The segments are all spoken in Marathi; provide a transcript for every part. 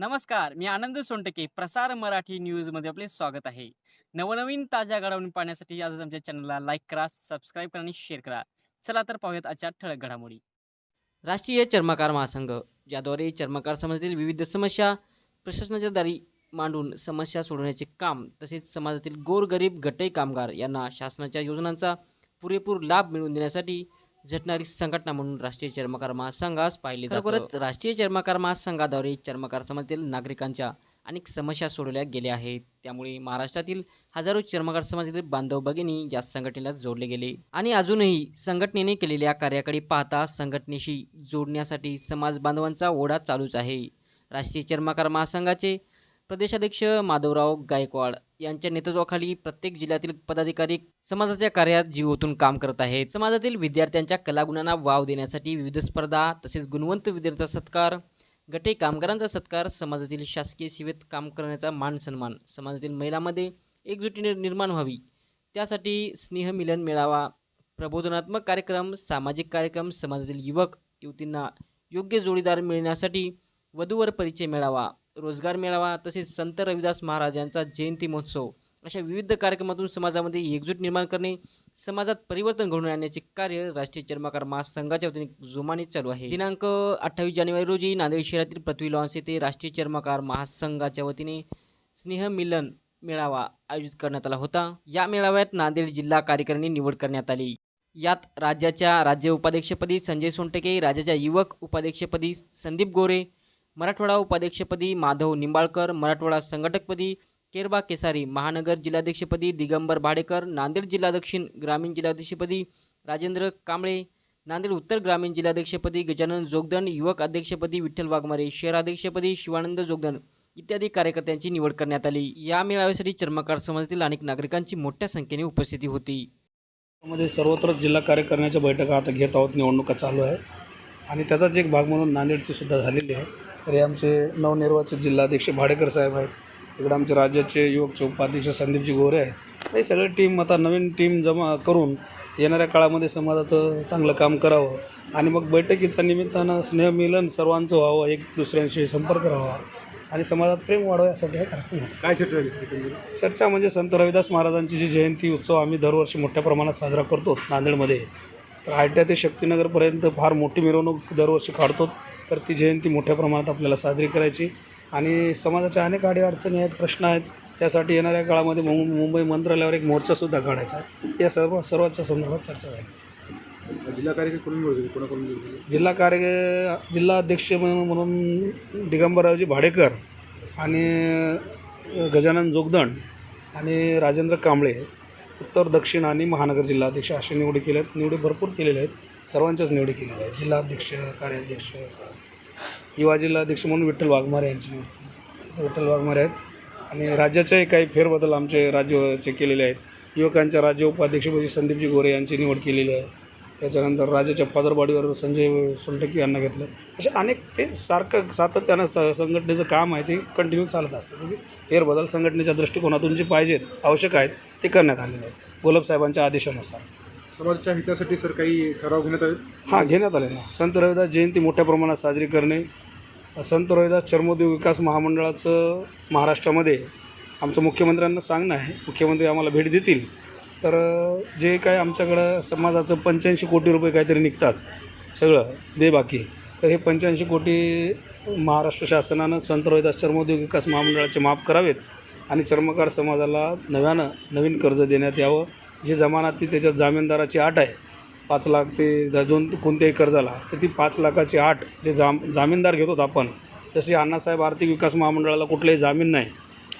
नमस्कार मी आनंद सोनटके. प्रसार मराठी न्यूजमध्ये आपले स्वागत आहे. नवनवीन ताज्या घडामोडी पाहण्यासाठी आजच आमच्या चॅनलला लाईक करा सबस्क्राईब करा आणि शेअर करा. चला तर पाहूयात आजच्या ठळक घडामोडी. राष्ट्रीय चर्मकार महासंघ ज्याद्वारे चर्मकार समाजातील विविध समस्या प्रशासनाच्या दारी मांडून समस्या सोडवण्याचे काम तसेच समाजातील गोरगरीब गटई कामगार यांना शासनाच्या योजनांचा पुरेपूर लाभ मिळवून देण्यासाठी झटणारी संघटना म्हणून राष्ट्रीय चर्मकार महासंघास पाहिले खरोखरच राष्ट्रीय चर्मकार महासंघाद्वारे चर्मकार समाजातील नागरिकांच्या अनेक समस्या सोडवल्या गेल्या आहेत. त्यामुळे महाराष्ट्रातील हजारो चर्मकार समाजातील बांधव भगिनी या संघटनेला जोडले गेले. आणि अजूनही संघटनेने केलेल्या कार्याकडे पाहता संघटनेशी जोडण्यासाठी समाज बांधवांचा ओढा चालूच आहे. राष्ट्रीय चर्मकार महासंघाचे प्रदेशाध्यक्ष माधवराव गायकवाड यांच्या नेतृत्वाखाली प्रत्येक जिल्ह्यातील पदाधिकारी समाजाच्या कार्यात जीवोतून काम करत आहेत. समाजातील विद्यार्थ्यांच्या कलागुणांना वाव देण्यासाठी विविध स्पर्धा तसेच गुणवंत विद्यार्थ्यांचा सत्कार गटे कामगारांचा सत्कार समाजातील शासकीय सेवेत काम करण्याचा मान सन्मान समाजातील महिलांमध्ये एकजुटीने निर्माण व्हावी. त्यासाठी स्नेहमिलन मेळावा प्रबोधनात्मक कार्यक्रम सामाजिक कार्यक्रम समाजातील युवक युवतींना योग्य जोडीदार मिळण्यासाठी वधूवर परिचय मेळावा रोजगार मेळावा तसेच संत रविदास महाराज यांचा जयंती महोत्सव अशा विविध कार्यक्रमातून समाजामध्ये एकजूट निर्माण करणे समाजात परिवर्तन घडवून आणण्याचे कार्य राष्ट्रीय चर्माकार महासंघाच्या वतीने जोमाने चालू आहे. दिनांक अठ्ठावीस जानेवारी रोजी नांदेड शहरातील पृथ्वी लॉन्स येथे राष्ट्रीय चर्माकार महासंघाच्या वतीने स्नेह मिलन मेळावा आयोजित करण्यात आला होता. या मेळाव्यात नांदेड जिल्हा कार्यकारिणी निवड करण्यात आली. यात राज्याच्या राज्य उपाध्यक्षपदी संजय सोनटके राज्याच्या युवक उपाध्यक्षपदी संदीप गोरे मराठवाडा उपाध्यक्षपदी माधव निंबाळकर मराठवाडा संघटकपदी केरबा केसारी महानगर जिल्हाध्यक्षपदी दिगंबर भाडेकर नांदेड जिल्हा दक्षिण ग्रामीण जिल्हाध्यक्षपदी राजेंद्र कांबळे नांदेड उत्तर ग्रामीण जिल्हाध्यक्षपदी गजानन जोगदन युवक अध्यक्षपदी विठ्ठल वाघमारे शहर अध्यक्षपदी शिवानंद जोगदन इत्यादी कार्यकर्त्यांची निवड करण्यात आली. या मेळाव्यासाठी चर्मकार समाजातील अनेक नागरिकांची मोठ्या संख्येने उपस्थिती होती. मध्ये सर्वत्र जिल्हा कार्यकारिणीच्या बैठका आता घेत आहोत. निवडणुका चालू आहे. आणि त्याचाच एक भाग म्हणून नांदेडची सुद्धा झालेली आहे. तर हे आमचे नवनिर्वाचित जिल्हाध्यक्ष भाडेकर साहेब आहेत इकडे आमचे राज्याचे युवकचे उपाध्यक्ष संदीपजी गोरे आहेत हे सगळे टीम आता नवीन टीम जमा करून येणाऱ्या काळामध्ये समाजाचं चांगलं काम करावं आणि मग बैठकीच्या निमित्तानं स्नेहमिलन सर्वांचं व्हावं एक दुसऱ्यांशी संपर्क राहावा आणि समाजात प्रेम वाढावं यासाठी हा कार्यक्रम. काय चर्चा? चर्चा म्हणजे संत रविदास महाराजांची जी जयंती उत्सव आम्ही दरवर्षी मोठ्या प्रमाणात साजरा करतो नांदेडमध्ये तर आयट्या ते शक्तीनगरपर्यंत फार मोठी मिरवणूक दरवर्षी काढतो तर ती जयंती मोठ्या प्रमाणात आपल्याला साजरी करायची. आणि समाजाच्या अनेक अडीअडचणी आहेत प्रश्न आहेत. त्यासाठी येणाऱ्या काळामध्ये मुं मुंबई मंत्रालयावर एक मोर्चासुद्धा काढायचा आहे. या सर्व सर्वांच्या संदर्भात चर्चा झाली. जिल्हा कार्यक्रम कोणाकडून जिल्हा कार्य जिल्हा अध्यक्ष म्हणून दिगंबररावजी भाडेकर आणि गजानन जोगदंड आणि राजेंद्र कांबळे उत्तर दक्षिण आणि महानगर जिल्हाध्यक्ष अशा निवडी केल्या आहेत निवडी भरपूर केलेल्या आहेत. सर्वांच्याच निवडी केलेल्या आहेत. जिल्हाध्यक्ष कार्याध्यक्ष युवा जिल्हाध्यक्ष म्हणून विठ्ठल वाघमारे यांची निवड विठ्ठल वाघमारे आहेत. आणि राज्याच्याही काही फेरबदल आमचे राज्याचे केलेले आहेत. युवकांच्या राज्य उपाध्यक्षपदी संदीपजी गोरे यांची निवड केलेली आहे. त्याच्यानंतर राज्याच्या फादरबाडीवर संजय सोलटकी यांना घेतलं. असे अनेक ते सारखं सातत्यानं स संघटनेचं काम आहे ते कंटिन्यू चालत असतं. ते फेरबदल संघटनेच्या दृष्टिकोनातून जे पाहिजेत आवश्यक आहेत ते करण्यात आलेले आहेत. गोलबसाहेबांच्या आदेशानुसार. समाजाच्या हितासाठी सर काही ठराव घेण्यात आले? हां घेण्यात आले. ना संत रविदास जयंती मोठ्या प्रमाणात साजरी करणे संत रविदास चर्मोद्योग विकास महामंडळाचं महाराष्ट्रामध्ये आमचं मुख्यमंत्र्यांना सांगणं आहे. मुख्यमंत्री आम्हाला भेट देतील. तर जे काय आमच्याकडं समाजाचं पंच्याऐंशी कोटी रुपये काहीतरी निघतात सगळं दे बाकी. तर हे पंच्याऐंशी कोटी महाराष्ट्र शासनानं संत रविदास चर्मोद्योग विकास महामंडळाचे माफ करावेत आणि चर्मकार समाजाला नव्यानं नवीन कर्ज देण्यात यावं. जी जमानाती त्याच्यात जामीनदाराची आट आहे. पाच लाख ते दोन कोणत्याही कर्जाला तर ती पाच लाखाची आठ जे जाम जामीनदार घेतो आपण जशी अण्णासाहेब आर्थिक विकास महामंडळाला कुठलाही जामीन नाही.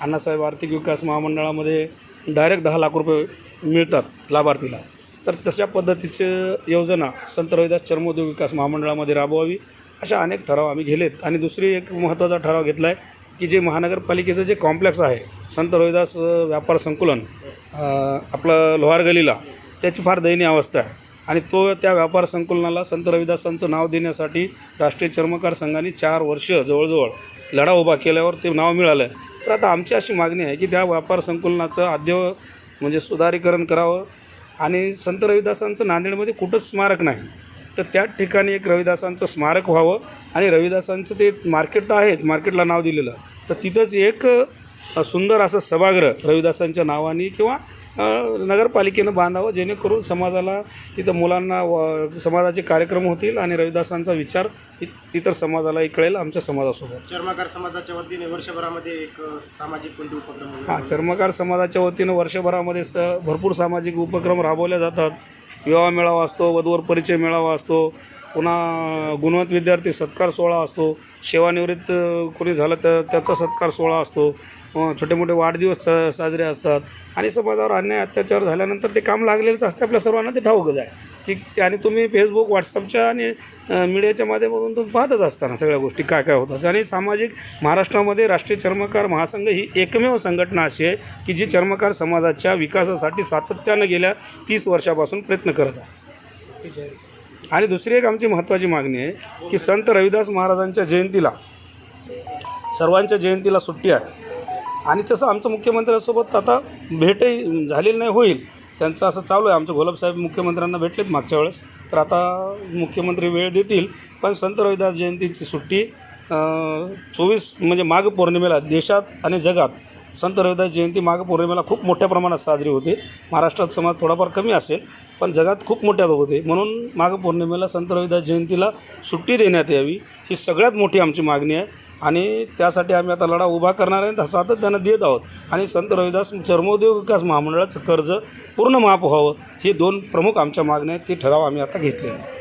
अण्णासाहेब आर्थिक विकास महामंडळामध्ये डायरेक्ट दहा लाख रुपये मिळतात लाभार्थीला. तर तशा पद्धतीचे योजना संत रविदास चर्मोद्योग विकास महामंडळामध्ये राबवावी अशा अनेक ठराव आम्ही घेलेत. आणि दुसरी एक महत्त्वाचा ठराव घेतला आहे की जे महानगरपालिकेचं जे कॉम्प्लेक्स आहे संत रविदास व्यापार संकुलन आपलं लोहार गलीला त्याची फार दयनीय अवस्था आहे. आणि तो त्या व्यापार संकुलनाला संत रविदासांचं नाव देण्यासाठी राष्ट्रीय चर्मकार संघाने चार वर्ष जवळजवळ लढा उभा केल्यावर ते नाव मिळालं. तर आता आमची अशी मागणी आहे की त्या व्यापार संकुलनाचं आद्य म्हणजे सुधारीकरण करावं. आणि संत रविदासांचं नांदेडमध्ये कुठंच स्मारक नाही. तर त्या ठिकाणी एक रविदासांचं स्मारक व्हावं. आणि रविदासांचं ते मार्केट तर आहेच मार्केटला नाव दिलेलं. तर तिथंच एक सुंदर असं सभागृह रविदासांच्या नावाने किंवा नगरपालिकेनं बांधावं जेणेकरून समाजाला तिथं मुलांना व समाजाचे कार्यक्रम होतील आणि रविदासांचा विचार इतर समाजालाही कळेल आमच्या समाजासोबत. चर्मकार समाजाच्या वतीने वर्षभरामध्ये एक सामाजिक कोणते उपक्रम हां चर्मकार समाजाच्या वतीनं वर्षभरामध्ये स भरपूर सामाजिक उपक्रम राबवले जातात. विवाह मेळावा असतो वधूवर परिचय मेळावा असतो पुन्हा गुणवंत विद्यार्थी सत्कार सोहळा असतो. सेवानिवृत्त कोणी झालं तर त्याचा सत्कार सोहळा असतो. छोटे मोठे वाढदिवस स साजरे असतात. आणि समाजावर अन्याय अत्याचार झाल्यानंतर ते काम लागलेलंच असते. आपल्या सर्वांना ते ठाऊकच आहे. की आणि तुम्ही फेसबुक व्हॉट्सअपच्या आणि मीडियाच्या माध्यमातून तुम्ही पाहतच असताना सगळ्या गोष्टी काय काय होतात आणि सामाजिक महाराष्ट्रामध्ये राष्ट्रीय चर्मकार महासंघ ही एकमेव संघटना अशी आहे की जी चर्मकार समाजाच्या विकासासाठी सातत्यानं गेल्या तीस वर्षापासून प्रयत्न करत आहे. आणि दुसरी एक आमची महत्त्वाची मागणी आहे की संत रविदास महाराजांच्या जयंतीला सर्वांच्या जयंतीला सुट्टी आहे. आणि तसं आमचं मुख्यमंत्र्यांसोबत आता भेटही झालेली नाही होईल. त्यांचं असं चालू आहे. आमचं घोलपसाहेब मुख्यमंत्र्यांना भेटलेत मागच्या वेळेस. तर आता मुख्यमंत्री वेळ देतील पण संत रविदास जयंतीची सुट्टी चोवीस म्हणजे माघ पौर्णिमेला देशात आणि जगात संत रविदास जयंती माघ पौर्णिमेला खूप मोठ्या प्रमाणात साजरी होते. महाराष्ट्रात समाज थोडाफार कमी असेल पण जगात खूप मोठ्या होते. म्हणून माघ पौर्णिमेला संत रविदास जयंतीला सुट्टी देण्यात यावी ही सगळ्यात मोठी आमची मागणी आहे. आणि त्यासाठी आम्ही आता लढा उभा करणार आहे. सातत्यानं देत आहोत. आणि संत रविदास चर्मोद्योग विकास महामंडळाचं कर्ज पूर्ण माफ व्हावं हे दोन प्रमुख आमच्या मागण्या आहेत ते ठराव आम्ही आता घेतलेले आहे